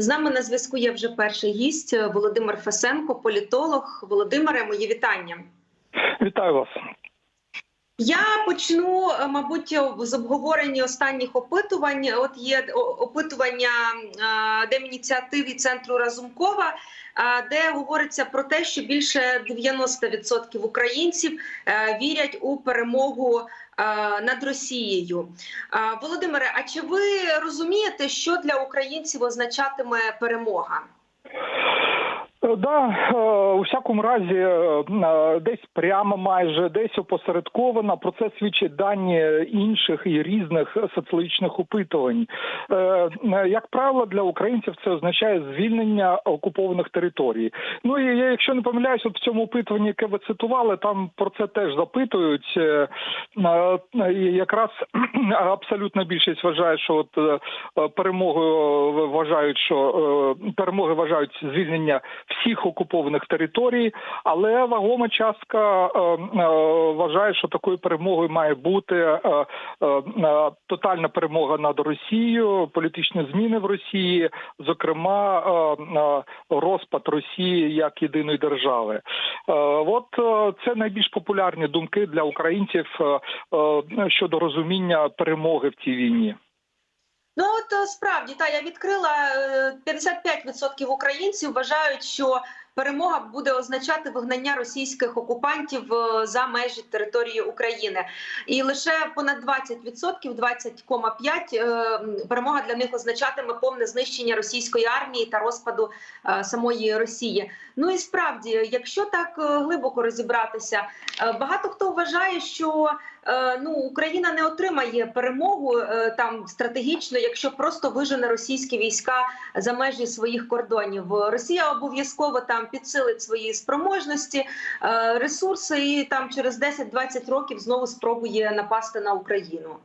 З нами на зв'язку є вже перший гість е, Володимир Фесенко, політолог. Володимире, мої вітання. Вітаю вас. Я почну, е, мабуть, з обговорення останніх опитувань. От є опитування е, Демініціативи центру Разумкова, де говориться про те, що більше 90% українців вірять у перемогу над Росією. Е, Володимире, а чи ви розумієте, що для українців означатиме перемога? Да, е, у всякому разі, е, е, десь прямо майже, десь опосередковано. Про це свідчать дані інших і різних соціологічних опитувань. Як правило, для українців це означає звільнення окупованих територій. Ну і я, якщо не помиляюсь, от в цьому опитуванні, яке ви цитували, там про це теж запитують. І якраз абсолютна більшість вважає, що от перемогою вважають, що перемоги вважають звільнення всіх окупованих територій, але вагома частка е, е, вважає, що такою перемогою має бути е, тотальна перемога над Росією, політичні зміни в Росії, зокрема розпад Росії як єдиної держави. От це найбільш популярні думки для українців щодо розуміння перемоги в цій війні. Ну от е, справді та я відкрила е, 55% українців вважають, що перемога буде означати вигнання російських окупантів е, за межі території України, і лише понад 20%, 20,5% е, перемога для них означатиме повне знищення російської армії та розпаду е, самої Росії. Ну і справді, якщо так е, глибоко розібратися, е, багато хто вважає, що е, ну Україна не отримає перемогу е, там стратегічно, якщо просто вижене російські війська за межі своїх кордонів. Росія обов'язково там підсилить свої спроможності, е, ресурси, і там через 10-20 років знову спробує напасти на Україну.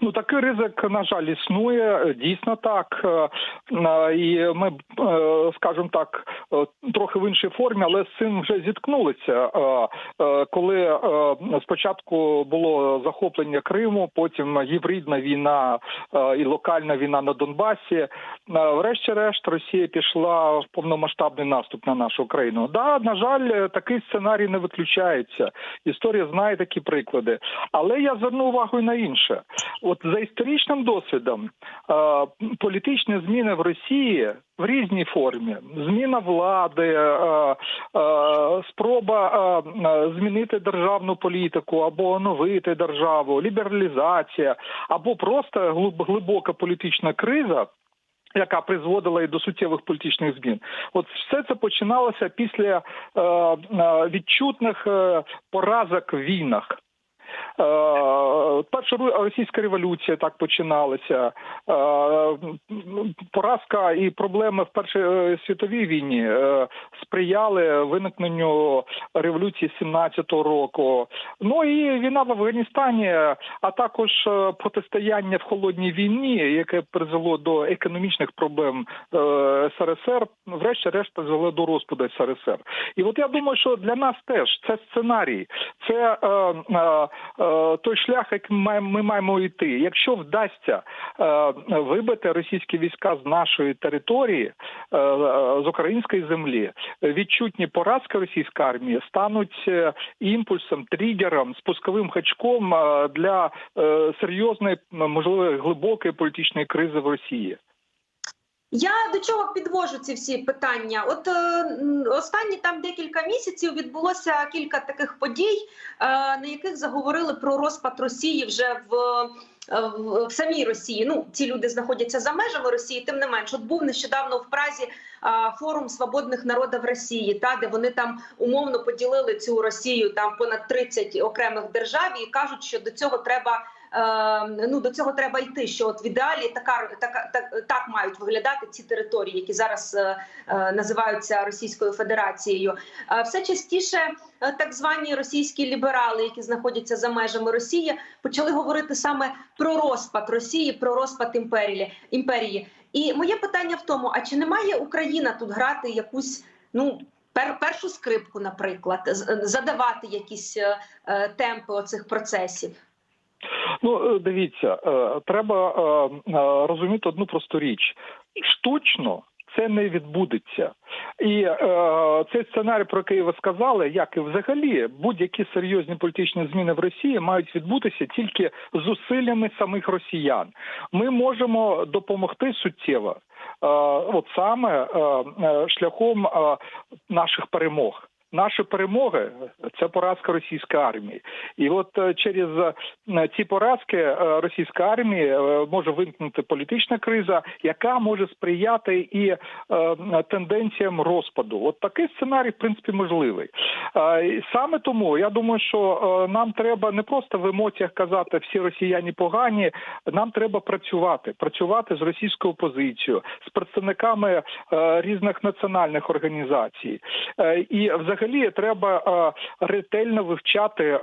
Ну такий ризик, на жаль, існує дійсно так. Е, е, І ми, е, скажімо так, е, трохи в іншій формі, але з цим вже зіткнулися. Е, е, Коли е, спочатку було захоплення Криму, потім гібридна війна е, і локальна війна на Донбасі. е, Врешті-решт, Росія пішла в повномасштабний наступ на нашу країну. Да, на жаль, такий сценарій не виключається. Історія знає такі приклади. Але я зверну увагу і на інше. От за історичним досвідом е, політичні зміни в Росії в різній формі: зміна влади, е, е, спроба змінити державну політику або оновити державу, лібералізація, або просто глибока політична криза. Яка призводила і до суттєвих політичних змін, от все це починалося після е, відчутних поразок в війнах. Е, Перша російська революція так починалася. Е, Поразка і проблеми в Першій е, світовій війні сприяли виникненню революції 17-го року. Ну і війна в Афганістані, а також протистояння в холодній війні, яке призвело до економічних проблем СРСР, врешті-решт призвело до розпаду СРСР. І от я думаю, що для нас теж це сценарій, це е, е, той шлях, яким ми маємо, йти. Якщо вдасться е, вибити російські війська з нашої території, е, з української землі, відчутні поразки російської армії стануть е, імпульсом, тригером, спусковим хачком е, для е, серйозної, можливо, глибокої політичної кризи в Росії. Я до чого підвожу ці всі питання? От е, останні там декілька місяців відбулося кілька таких подій, е, на яких заговорили про розпад Росії вже в. е, В в самій Росії ну ці люди знаходяться за межами Росії. Тим не менш, от був нещодавно в Празі а, форум свободних народів Росії, та де вони там умовно поділили цю Росію там понад 30 окремих держав і кажуть, що до цього треба е, ну до цього треба йти. Що от в ідеалі така така так, так мають виглядати ці території, які зараз е, е, називаються Російською Федерацією. Е, все частіше так звані російські ліберали, які знаходяться за межами Росії, почали говорити саме про розпад Росії, про розпад імперії імперії. І моє питання в тому: а чи не має Україна тут грати якусь ну? Першу скрипку, наприклад, задавати якісь темпи оцих процесів. Ну, е, дивіться, е, треба е, розуміти одну просту річ. штучно. Це не відбудеться, і е, цей сценарій, про який ви сказали, як і взагалі будь-які серйозні політичні зміни в Росії мають відбутися тільки зусиллями самих росіян. Ми можемо допомогти суттєво, е, от саме е, шляхом е, наших перемог. Наші перемоги це поразка російської армії, і от е, через е, ці поразки е, російської армії може виникнути політична криза, яка може сприяти і тенденціям розпаду. От такий сценарій, в принципі, можливий. Саме тому я думаю, що нам треба не просто в емоціях казати всі росіяни погані. Нам треба працювати, працювати з російською опозицією, з представниками різних національних організацій. І взагалі треба е, ретельно вивчати е,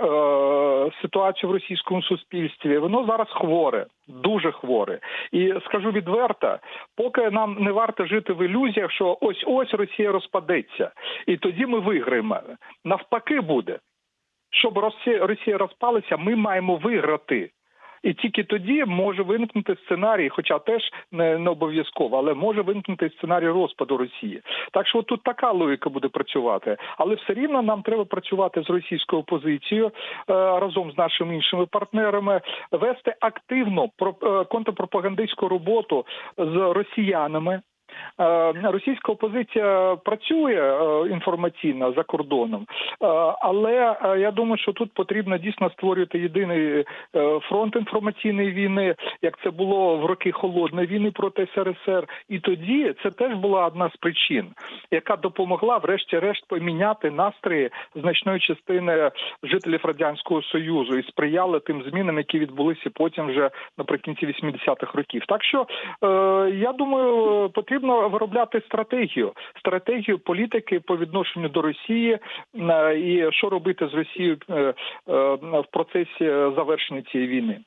ситуацію в російському суспільстві. Воно зараз хворе, дуже хворе. І скажу відверто, поки нам не варто жити в ілюзіях, що ось ось Росія розпадеться, і тоді ми виграємо. Навпаки, буде. Щоб Росія розпалася, ми маємо виграти. І тільки тоді може виникнути сценарій, хоча теж не, не обов'язково, але може виникнути сценарій розпаду Росії. Так що тут така логіка буде працювати, але все рівно нам треба працювати з російською опозицією е, разом з нашими іншими партнерами, вести активно про е, контрпропагандистську роботу з росіянами. Е, Російська опозиція працює е, інформаційно за кордоном, Е, але я думаю, що тут потрібно дійсно створювати єдиний фронт інформаційної війни, як це було в роки холодної війни проти СРСР. І тоді це теж була одна з причин, яка допомогла, врешті-решт, поміняти настрої значної частини жителів радянського союзу і сприяли тим змінам, які відбулися потім вже наприкінці 80-х років. Так що я думаю, потрібно виробляти стратегію, стратегію політики по відношенню до Росії е, і що робити з Росією е, е, в процесі завершення цієї війни.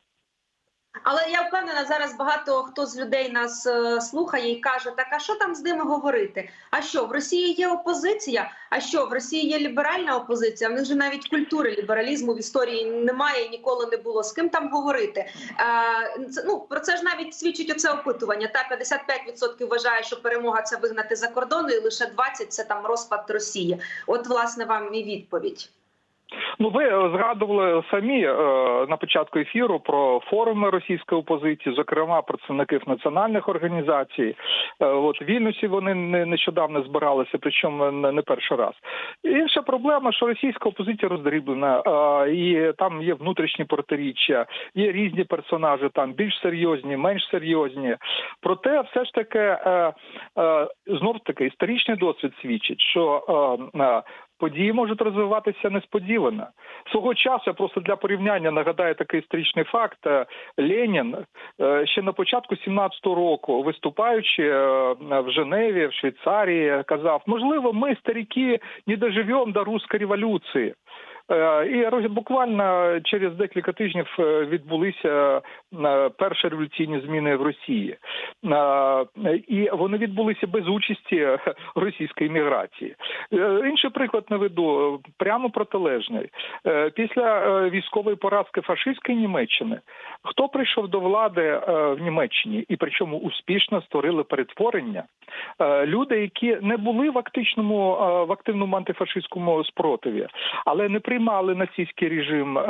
Але я впевнена, зараз багато хто з людей нас е, слухає і каже: так а що там з ними говорити? А що в Росії є опозиція? А що в Росії є ліберальна опозиція? В них же навіть культури лібералізму в історії немає ніколи не було. З ким там говорити? Е, це, ну про це ж навіть свідчить оце опитування. Та 55% вважає, що перемога це вигнати за кордону, і лише 20% – це там розпад Росії. От власне вам і відповідь. Ну, ви е, згадували самі е, на початку ефіру про форуми російської опозиції, зокрема представників національних організацій. Е, от в вони не нещодавно збиралися, причому не, не перший раз. Інша проблема, що російська опозиція роздріблена, е, і там є внутрішні протиріччя, є різні персонажі, там більш серйозні, менш серйозні. Проте, все ж таки, е, е, знов таки історичний досвід свідчить, що е, е, події можуть розвиватися несподівано. Свого часу просто для порівняння нагадаю такий історичний факт. Е, Ленін е, ще на початку 17-го року, виступаючи е, в Женеві, в Швейцарії, казав: можливо, ми старіки не доживемо до русської революції. Е, І буквально через декілька тижнів е, відбулися е, перші революційні зміни в Росії, і вони відбулися без участі російської міграції. Інший приклад наведу прямо протилежний. Після військової поразки фашистської Німеччини хто прийшов до влади в Німеччині і причому успішно створили перетворення? Люди, які не були в актичному е, в активному антифашистському спротиві, але не приймали нацистський режим е,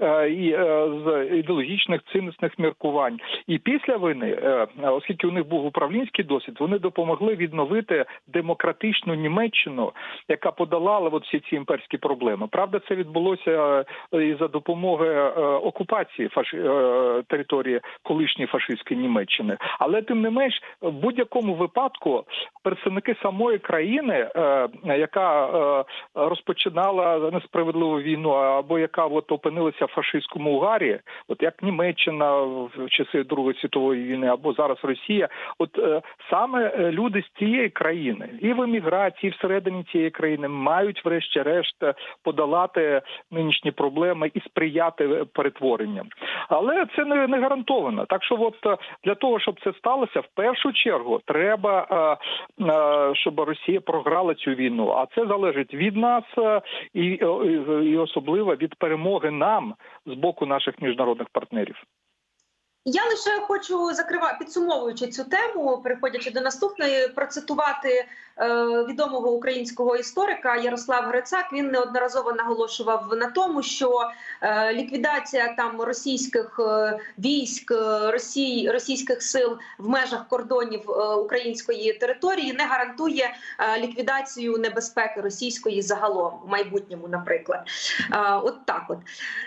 е, і е, з ідеологічних цінностних міркувань. І після війни, оскільки у них був управлінський досвід, вони допомогли відновити демократичну Німеччину, яка подолала от всі ці імперські проблеми. Правда, це відбулося і за допомогою окупації фаши... е, території колишньої фашистської Німеччини. Але тим не менш, в будь-якому випадку представники самої країни, яка розпочинала несправедливу війну, або яка от опинилася в фашистському угарі, от як Німеччина в часи Другої світової війни, або зараз Росія, от е, саме е, люди з цієї країни і в еміграції, і всередині цієї країни мають, врешті-решт, е, подолати нинішні проблеми і сприяти е, перетворенням. Але це не, не гарантовано. Так що, от для того, щоб це сталося, в першу чергу треба, е, е, щоб Росія програла цю війну. А це залежить від нас і, і, особлива від перемоги нам з боку наших міжнародних партнерів. Я лише хочу закривати, підсумовуючи цю тему, переходячи до наступної, процитувати е, відомого українського історика Ярослав Грицак. Він неодноразово наголошував на тому, що е, ліквідація там російських е, військ, е, Росії, російських сил в межах кордонів е, української території не гарантує е, ліквідацію небезпеки російської загалом в майбутньому, наприклад. Е, от так, от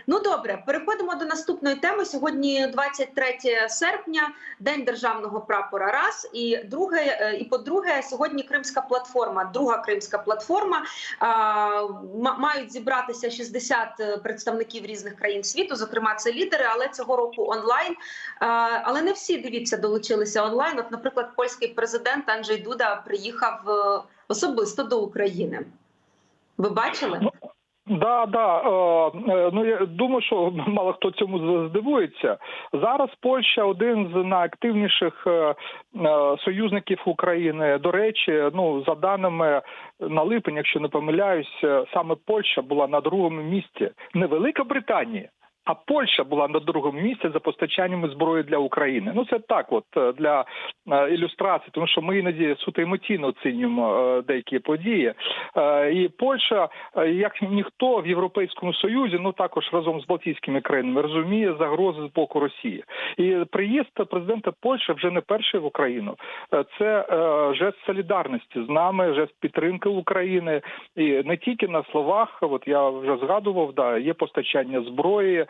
ну добре, переходимо до наступної теми. Сьогодні 23 серпня, день державного прапора. Раз і друге, е, і по-друге, сьогодні Кримська платформа, друга Кримська платформа. Ма- мають зібратися 60 представників різних країн світу. Зокрема, це лідери, але цього року онлайн. Але не всі дивіться долучилися онлайн. От, наприклад, польський президент Анджей Дуда приїхав е, особисто до України. Ви бачили? Да, да. Е, е, ну я думаю, що мало хто цьому здивується. Зараз Польща один з найактивніших е, союзників України. До речі, ну за даними на липень, якщо не помиляюсь, саме Польща була на другому місці, не Велика Британія. А Польща була на другому місці за постачаннями зброї для України. Ну це так, от е, для е, ілюстрації, тому що ми іноді суто емоційно оцінюємо е, деякі події. І Польща, як ніхто в Європейському Союзі, ну також разом з Балтійськими країнами, розуміє загрози з боку Росії. І приїзд президента Польщі вже не перший в Україну. Це жест солідарності з нами, жест підтримки України, і не тільки на словах. От я вже згадував, да є постачання зброї,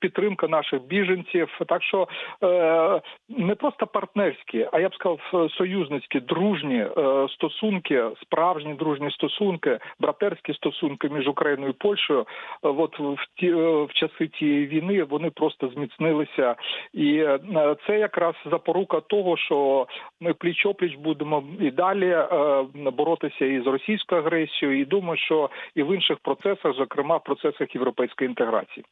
підтримка наших біженців. Так що е, не просто партнерські, а я б сказав, е, союзницькі, дружні е, стосунки, справжні дружні стосунки, братерські стосунки між Україною і Польщею. е, От в ті е, в часи тієї війни вони просто зміцнилися, і е, це якраз запорука того, що ми пліч опліч будемо і далі е, боротися із російською агресією. І думаю, що і в інших процесах, зокрема в процесах європейської інтеграції.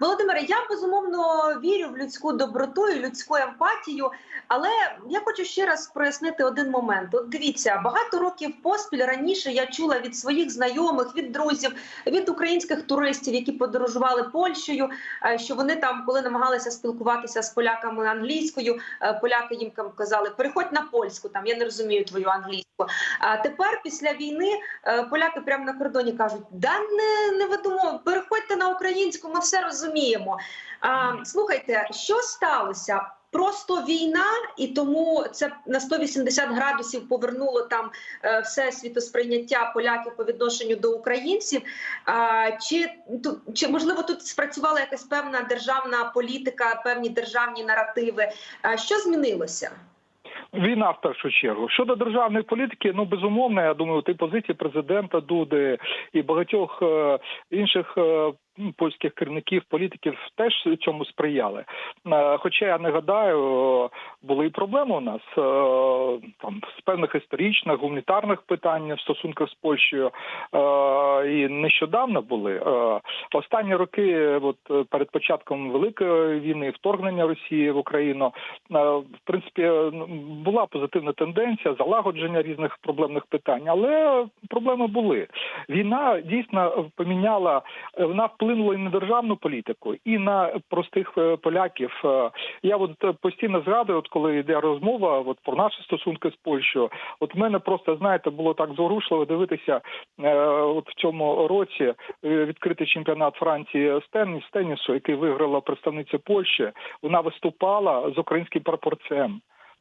Володимире, я безумовно вірю в людську доброту і людську емпатію, але я хочу ще раз прояснити один момент. От дивіться, багато років поспіль раніше я чула від своїх знайомих, від друзів, від українських туристів, які подорожували Польщею, е, що вони там, коли намагалися спілкуватися з поляками англійською, е, поляки їм казали: переходь на польську, там я не розумію твою англійську. А тепер, після війни, е, поляки прямо на кордоні кажуть: да не, не видумуй, переходьте на українську, ми все розуміємо. А, слухайте, що сталося? Просто війна, і тому це на 180 градусів повернуло там е, все світосприйняття поляків по відношенню до українців. Чи, чи можливо тут спрацювала якась певна державна політика, певні державні наративи? А, що змінилося? Війна в першу чергу щодо державної політики, ну безумовно, я думаю, ти позиції президента Дуди і багатьох е, інших е, польських керівників, політиків теж цьому сприяли. Е, хоча я не гадаю, були і проблеми у нас е, там з певних історичних, гуманітарних питань в стосунках з Польщею. Е, і нещодавно були останні роки, от перед початком великої війни, вторгнення Росії в Україну, в принципі, е, була позитивна тенденція залагодження різних проблемних питань, але проблеми були. Війна дійсно поміняла, вона вплинула і на державну політику, і на простих е, поляків. Е, Я от е, постійно згадую, от коли йде розмова от про наші стосунки з Польщею. От мене просто знаєте було так зворушливо дивитися от в цьому році відкритий чемпіонат Франції з теніс, тенісу, який виграла представниця Польщі. Вона виступала з українським прапорцем.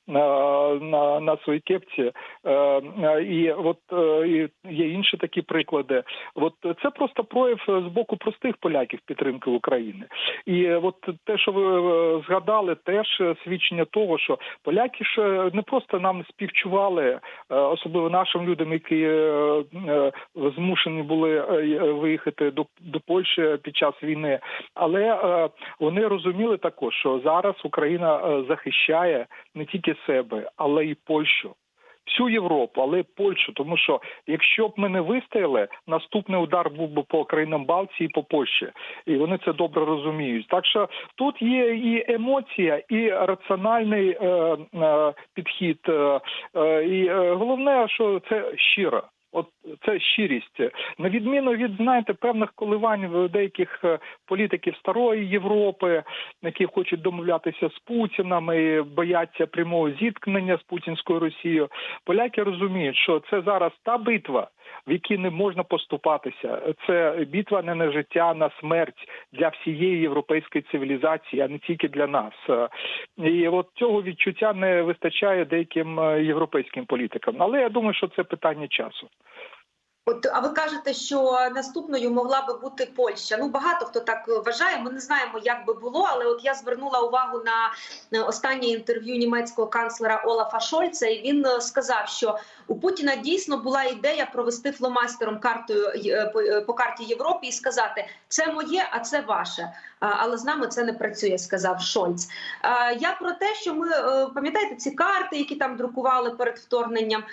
На, на, на своїй кепці, е, е, і от е, є інші такі приклади. От це просто прояв з боку простих поляків підтримки України. І е, от те, що ви е, згадали, теж свідчення того, що поляки ж е, не просто нам співчували, е, особливо нашим людям, які е, е, змушені були е, виїхати до, до Польщі під час війни, але е, вони розуміли також, що зараз Україна е, захищає не тільки себе, але й Польщу. Всю Європу, але Польщу, тому що якщо б ми не вистояли, наступний удар був би по країнам Балтії і по Польщі, і вони це добре розуміють. Так що тут є і емоція, і раціональний е, е, підхід, е, е, і е, головне, що це щиро. От це щирість. На відміну від знаєте певних коливань в деяких е, політиків старої Європи, які хочуть домовлятися з Путіним і бояться прямого зіткнення з путінською Росією. Поляки розуміють, що це зараз та битва, в якій не можна поступатися. Це битва не на життя, а на смерть для всієї європейської цивілізації, а не тільки для нас. І от цього відчуття не вистачає деяким е, європейським політикам. Але я думаю, що це питання часу. От, а ви кажете, що наступною могла би бути Польща. Ну багато хто так вважає. Ми не знаємо, як би було, але от я звернула увагу на останнє інтерв'ю німецького канцлера Олафа Шольца, і він е, сказав, що у Путіна дійсно була ідея провести фломастером картою е, по, е, карті Європи і сказати: це моє, а це ваше. Але з нами це не працює, сказав Шольц. Я про те, що ми пам'ятаєте ці карти, які там друкували перед вторгненням.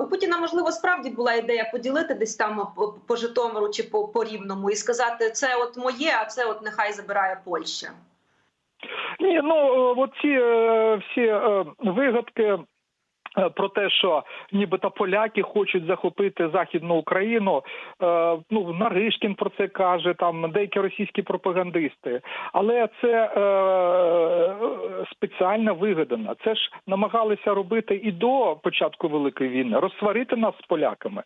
У Путіна можливо справді була ідея поділити десь там по, Житомиру чи по, по Рівному і сказати, це от моє, а це от нехай забирає Польща. Ні, ну ці е, всі е, вигадки. Е, Про те, що нібито поляки хочуть захопити західну Україну, е, ну Наришкін про це каже, там деякі російські пропагандисти, але це е, спеціально вигадано. Це ж намагалися робити і до початку великої війни, розсварити нас з поляками.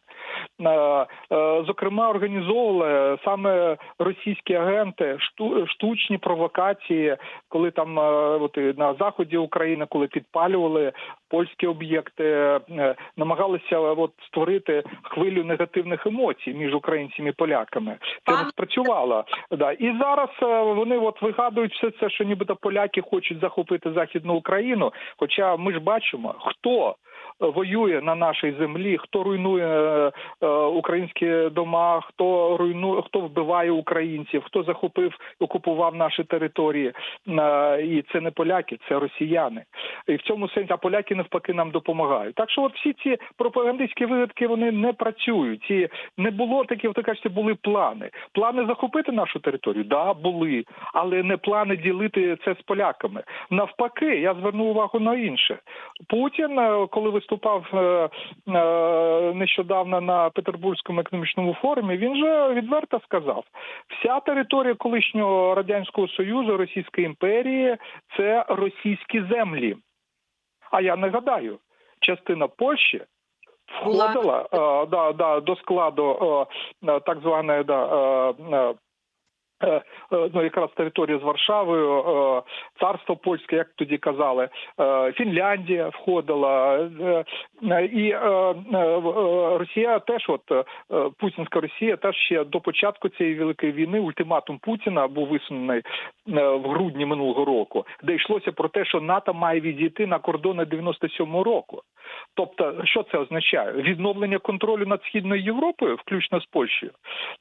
Зокрема, організовували саме російські агенти шту, штучні провокації, коли там от, на заході України, коли підпалювали польські об'єкти, е, намагалися от створити хвилю негативних емоцій між українцями і поляками. Це не спрацювало. Да. І зараз е, вони от вигадують все це, що нібито поляки хочуть захопити західну Україну. Хоча ми ж бачимо, хто воює на нашій землі, хто руйнує е, е, українські дома, хто руйнує, хто вбиває українців, хто захопив окупував наші території. Е, І це не поляки, це росіяни. І в цьому сенсі а поляки навпаки нам допомагають. Так що, от всі ці пропагандистські вигадки вони не працюють. Ці не було такі, от ви кажете, були плани. Плани захопити нашу територію, да, були, але не плани ділити це з поляками. Навпаки, я звернув увагу на інше. Путін, коли виступав е, е, нещодавно на Петербурзькому економічному форумі, він же відверто сказав: вся територія колишнього радянського союзу, Російської імперії це російські землі. А я нагадаю, частина Польщі. Входила е, да, да, до складу так званої да, ну, якраз територія з Варшавою, е, царство польське, як тоді казали, е, Фінляндія входила, е, е, і е, е, е, Росія теж, от е, Путінська Росія, теж ще до початку цієї великої війни ультиматум Путіна був висунений е, в грудні минулого року, де йшлося про те, що НАТО має відійти на кордони 97-го року. Тобто, що це означає? Відновлення контролю над східною Європою, включно з Польщею.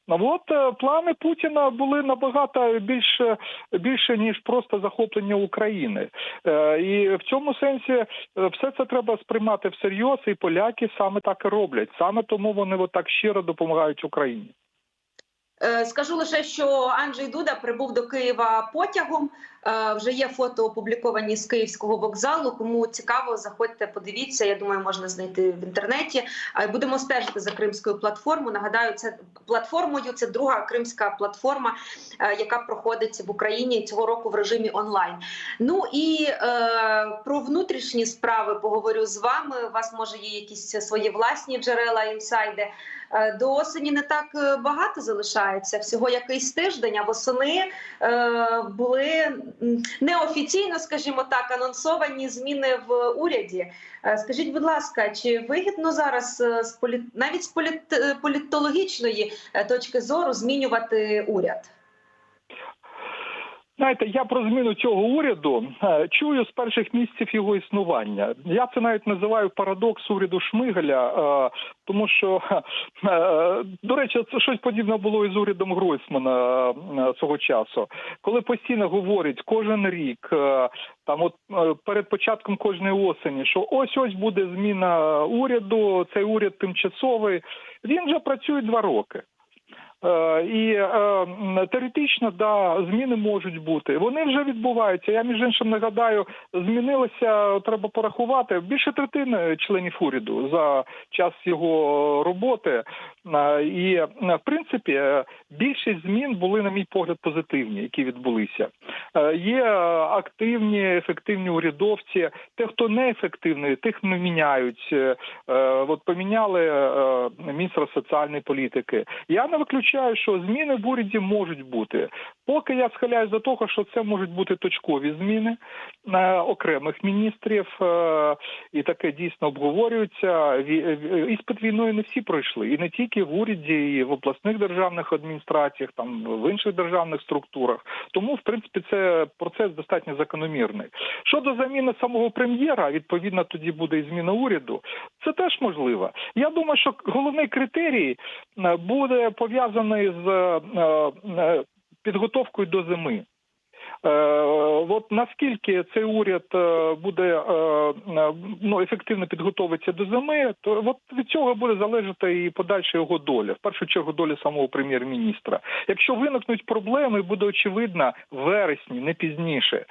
Ну от е, плани Путіна були набагато більше більше ніж просто захоплення України, Е, і в цьому сенсі е, все це треба сприймати всерйоз, і поляки саме так і роблять. Саме тому вони отак щиро допомагають Україні. Е, Скажу лише, що Анджей Дуда прибув до Києва потягом. Е, Вже є фото опубліковані з київського вокзалу. Кому цікаво, заходьте, подивіться. Я думаю, можна знайти в інтернеті. Будемо стежити за кримською платформою. Нагадаю, це платформою. Це друга кримська платформа, е, яка проходить в Україні цього року в режимі онлайн. Ну і е, про внутрішні справи поговорю з вами. У вас може є якісь свої власні джерела, інсайди. Е, До осені не так е, багато залишається. Всього якийсь тиждень, а восени е, були неофіційно, скажімо так, анонсовані зміни в уряді. Скажіть, будь ласка, чи вигідно зараз навіть з політ... політологічної точки зору змінювати уряд? Знаєте, я про зміну цього уряду е, чую з перших місяців його існування. Я це навіть називаю парадокс уряду Шмигаля, е, тому що е, до речі, це щось подібне було і з урядом Гройсмана свого часу, коли постійно говорять кожен рік, там от перед початком кожної осені, що ось ось буде зміна уряду, цей уряд тимчасовий. Він вже працює два роки. Е, І е, теоретично, да, зміни можуть бути. Вони вже відбуваються. Я між іншим нагадаю, змінилося, треба порахувати більше третини членів уряду за час його роботи. Е, І в принципі більшість змін були, на мій погляд, позитивні, які відбулися. Є активні, ефективні урядовці. Те, хто не ефективний, тих не міняють. От поміняли міністра соціальної політики. Я не виключаю, що зміни в уряді можуть бути. Поки я схиляюсь до того, що це можуть бути точкові зміни е, окремих міністрів, е, і таке дійсно обговорюється. Ві- Іспит війною не всі пройшли, і не тільки в уряді, і в обласних державних адміністраціях, там в інших державних структурах. Тому, в принципі, це процес достатньо закономірний. Щодо заміни самого прем'єра, відповідно, тоді буде і зміна уряду. Це теж можливо. Я думаю, що головний критерій е, буде пов'язаний з е, е, підготовкою до зими. Е, От наскільки цей уряд е, буде е, ну, ефективно підготовитися до зими, то от від цього буде залежати і подальша його доля, в першу чергу доля самого прем'єр-міністра. Якщо виникнуть проблеми, буде очевидно в вересні, не пізніше,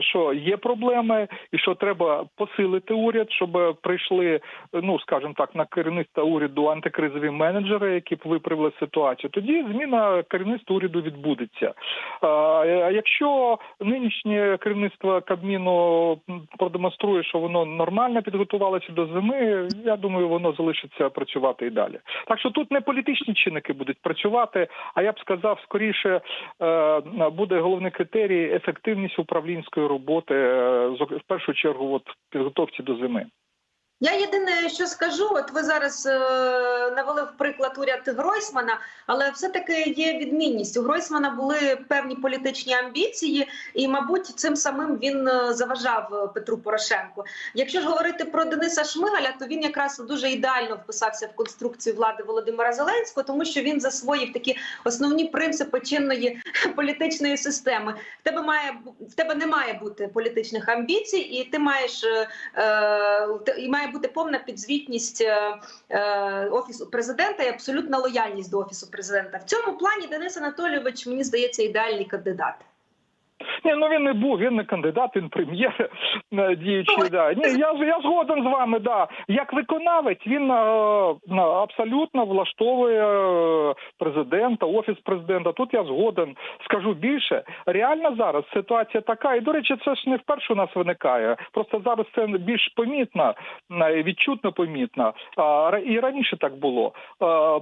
що є проблеми, і що треба посилити уряд, щоб прийшли, ну скажімо так, на керівництво уряду антикризові менеджери, які б виправили ситуацію. Тоді зміна керівництва уряду відбудеться. А якщо нинішнє керівництво Кабміну продемонструє, що воно нормально підготувалося до зими, я думаю, воно залишиться працювати і далі. Так що тут не політичні чинники будуть працювати, а я б сказав, скоріше е, буде головний критерій ефективність управлінської роботи, е, в першу чергу, от підготовці до зими. Я єдине, що скажу, от ви зараз е, навели в приклад уряд Гройсмана, але все-таки є відмінність. У Гройсмана були певні політичні амбіції, і, мабуть, цим самим він е, заважав е, Петру Порошенку. Якщо ж говорити про Дениса Шмигаля, то він якраз дуже ідеально вписався в конструкцію влади Володимира Зеленського, тому що він засвоїв такі основні принципи чинної політичної системи. В тебе має в тебе не має бути політичних амбіцій, і ти маєш е, е, і має бути повна підзвітність е, е, офісу президента і абсолютна лояльність до офісу президента. В цьому плані Денис Анатолійович мені здається ідеальний кандидат. Ні, ну він не був, він не кандидат, він прем'єр е, діючий. Да. Ні, я, я згоден з вами, да. Як виконавець, він е, абсолютно влаштовує е, президента, офіс президента. Тут я згоден. Скажу більше. Реально зараз ситуація така, і до речі, це ж не вперше у нас виникає. Просто зараз це більш помітно, е, відчутно помітно. А, І раніше так було.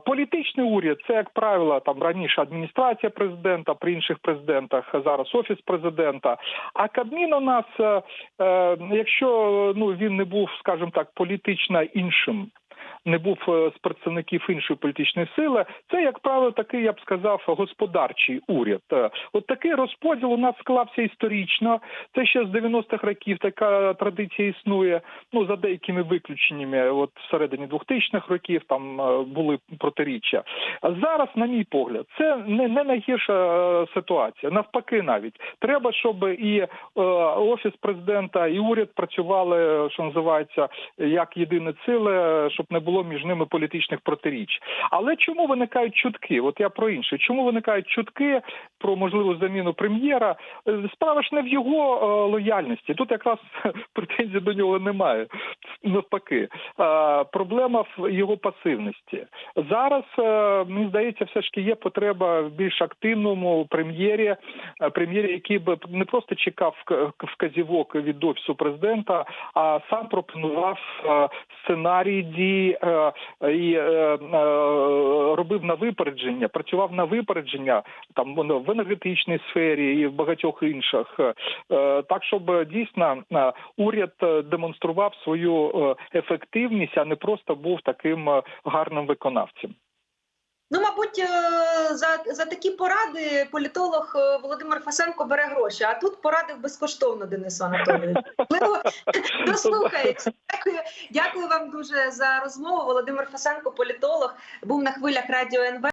Політичний уряд це, як правило, там раніше адміністрація президента, при інших президентах а зараз офіс президента. А Кабмін у нас, е, е, якщо ну він не був, скажімо так, політично іншим. Не був е, з представників іншої політичної сили. Це, як правило, такий, я б сказав, господарчий уряд. Е, От такий розподіл у нас склався історично. Це ще з 90-х років така традиція існує. Ну за деякими виключеннями. От всередині 2000-х років там е, були протиріччя. А зараз, на мій погляд, це не, не найгірша ситуація. Навпаки, навіть треба, щоб і офіс президента, і уряд працювали, що називається, як єдине ціле, щоб не було між ними політичних протиріч. Але чому виникають чутки? От я про інше. Чому виникають чутки про можливу заміну прем'єра? Е, Справа ж не в його е, лояльності. Тут якраз претензій до нього немає. Навпаки, Е, проблема в його пасивності. Зараз мені здається, все ж таки є потреба в більш активному прем'єрі, прем'єрі, який би не просто чекав вказівок від офісу президента, а сам пропонував сценарій дій і робив на випередження, працював на випередження там енергетичній сфері і в багатьох інших, Е, так щоб дійсно е, уряд е, демонстрував свою ефективність, а не просто був таким гарним виконавцем. Ну, мабуть, за, за такі поради політолог Володимир Фасенко бере гроші, а тут порадив безкоштовно Денису Анатолійовичу. Дослухається. Дякую, дякую вам дуже за розмову. Володимир Фасенко, політолог, був на хвилях радіо НВ.